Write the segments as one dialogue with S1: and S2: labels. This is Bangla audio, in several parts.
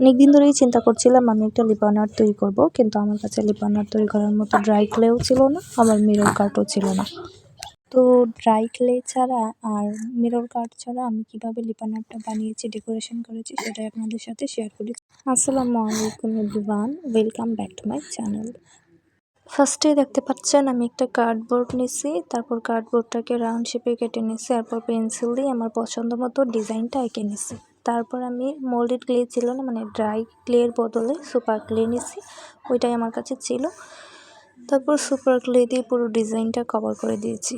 S1: অনেকদিন ধরেই চিন্তা করছিলাম, আমি একটা লিপান আর্ট তৈরি করব, কিন্তু আমার কাছে লিপান আর্ট তৈরি করার মতো ড্রাই ক্লেও ছিল না, আমার মিরর কার্টও ছিল না। তো ড্রাই ক্লে ছাড়া আর মিরর কার্ট ছাড়া আমি কীভাবে আর্টটা বানিয়েছি ডেকোরেশন করেছি, সেটাই আপনাদের সাথে শেয়ার করি। আসসালামু আলাইকুম everyone welcome back to my channel ফার্স্টে দেখতে পাচ্ছেন, আমি একটা কার্ডবোর্ড নিছি, তারপর কার্ডবোর্ডটাকে রাউন্ড শেপে কেটে নিছি, তারপর পেন্সিল দিয়ে আমার পছন্দ মতো ডিজাইনটা এঁকে নিছি। তারপর আমি মোল্ডেড ক্লে ছিল না মানে ড্রাই ক্লের বদলে সুপার ক্লে নিছি, ওইটাই আমার কাছে ছিল। তারপর সুপার ক্লে দিয়ে পুরো ডিজাইনটা কভার করে দিয়েছি।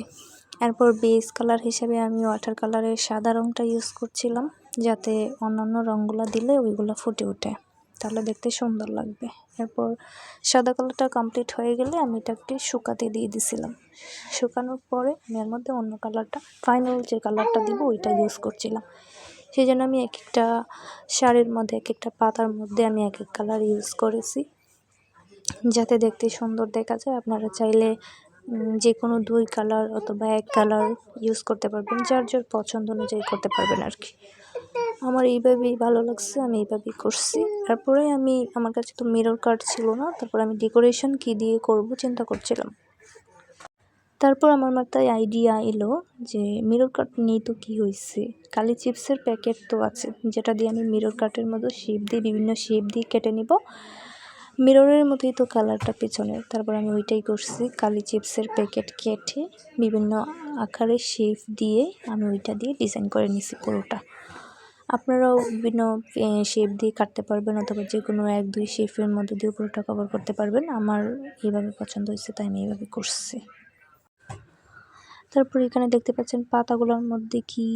S1: এরপর বেস কালার হিসেবে আমি ওয়াটার কালারের সাদা রঙটা ইউজ করছিলাম, যাতে অন্যান্য রঙগুলো দিলে ওইগুলো ফুটে ওঠে। তাহলে দেখতে সুন্দর লাগবে। এরপর সাদা কালারটা কমপ্লিট হয়ে গেলে আমি এটাকে শুকাতে দিয়ে দিছিলাম। শুকানোর পরে আমি এর মধ্যে অন্য কালারটা ফাইনাল যে কালারটা দিব, ওইটা ইউজ করছিলাম। সেই জন্য আমি এক একটা শাড়ির মধ্যে এক একটা পাতার মধ্যে আমি এক এক কালার ইউজ করেছি। যাতে দেখতে সুন্দর দেখা যায়। আপনারা চাইলে যে কোনো দুই কালার অথবা এক কালার ইউজ করতে পারবেন। যার যার পছন্দ অনুযায়ী করতে পারবেন আর কি। আমার এইভাবেই ভালো লাগছে, আমি এইভাবেই করছি। তারপরে আমি, আমার কাছে তো মিরর কার্ড ছিল না। তারপর আমি ডেকোরেশন কী দিয়ে করব চিন্তা করছিলাম। তারপর আমার মাথায় আইডিয়া এলো যে মিরর কাট নিয়ে তো কী হয়েছে কালি চিপসের প্যাকেট তো আছে, যেটা দিয়ে আমি মিরর কাটের মতো শেপ দিয়ে বিভিন্ন শেপ দিয়ে কেটে নিব। মিররের মতোই তো কালারটা পেছনের তারপর আমি ওইটাই করছি, কালি চিপসের প্যাকেট কেটে বিভিন্ন আকারে শেপ দিয়ে আমি ওইটা দিয়ে ডিজাইন করে নিছি পুরোটা। আপনারাও বিভিন্ন শেপ দিয়ে কাটতে পারবেন অথবা যে কোনো এক, দুই শেপের মধ্যে দিয়ে পুরোটা কভার করতে পারবেন। আমার এইভাবে পছন্দ হয়েছে তাই আমি এইভাবে করছি। তারপর এখানে দেখতে পাচ্ছেন পাতাগুলোর মধ্যে কি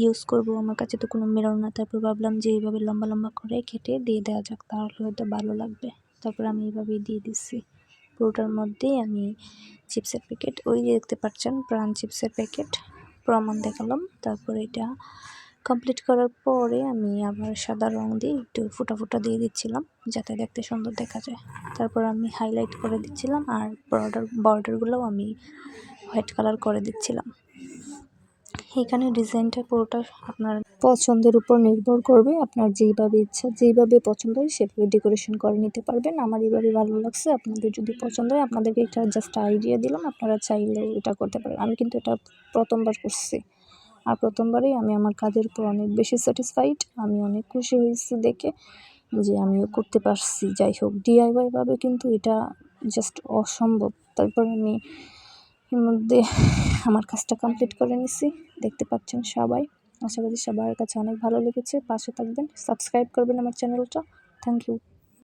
S1: ইউজ করব, আমার কাছে তো কোনো মেরো না। তারপর ভাবলাম যে এইভাবে লম্বা লম্বা করে কেটে দিয়ে দেওয়া যাক, তাহলে হয়তো ভালো লাগবে। তারপর আমি এইভাবেই দিয়ে দিচ্ছি পুরোটার মধ্যেই আমি চিপসের প্যাকেট ওই দেখতে পাচ্ছেন, প্রাণ চিপসের প্যাকেট প্রমাণ দেখালাম। তারপর এটা কমপ্লিট করার পরে আমি আবার সাদা রং দিয়ে একটু ফুটা ফুটা দিয়ে দিচ্ছিলাম, যাতে দেখতে সুন্দর দেখা যায়। তারপর আমি হাইলাইট করে দিচ্ছিলাম আর বর্ডার বর্ডারগুলোও আমি হোয়াইট কালার করে দিচ্ছিলাম। এখানে ডিজাইনটা পুরোটা আপনার পছন্দের উপর নির্ভর করবে, আপনার যেইভাবে ইচ্ছা, যেইভাবে পছন্দ হয় সেভাবে ডেকোরেশন করে নিতে পারবেন। আমার এইভাবে ভালো লাগছে, আপনাদের যদি পছন্দ হয়, আপনাদেরকে একটা জাস্ট আইডিয়া দিলাম, আপনারা চাইলে এটা করতে পারেন। আমি কিন্তু এটা প্রথমবার করছি। আর প্রথমবারেই আমি আমার কাজের উপর অনেক বেশি স্যাটিসফাইড আমি অনেক খুশি হয়েছি দেখে যে আমিও করতে পারছি। যাই হোক ডিআইওয়াইভাবে কিন্তু এটা জাস্ট অসম্ভব। তারপর আমি এর মধ্যে আমার কাজটা কমপ্লিট করে নিছি। দেখতে পাচ্ছেন সবাই। আশা করি সবার কাছে অনেক ভালো লেগেছে। পাশে থাকবেন সাবস্ক্রাইব করবেন আমার চ্যানেলটা থ্যাংক ইউ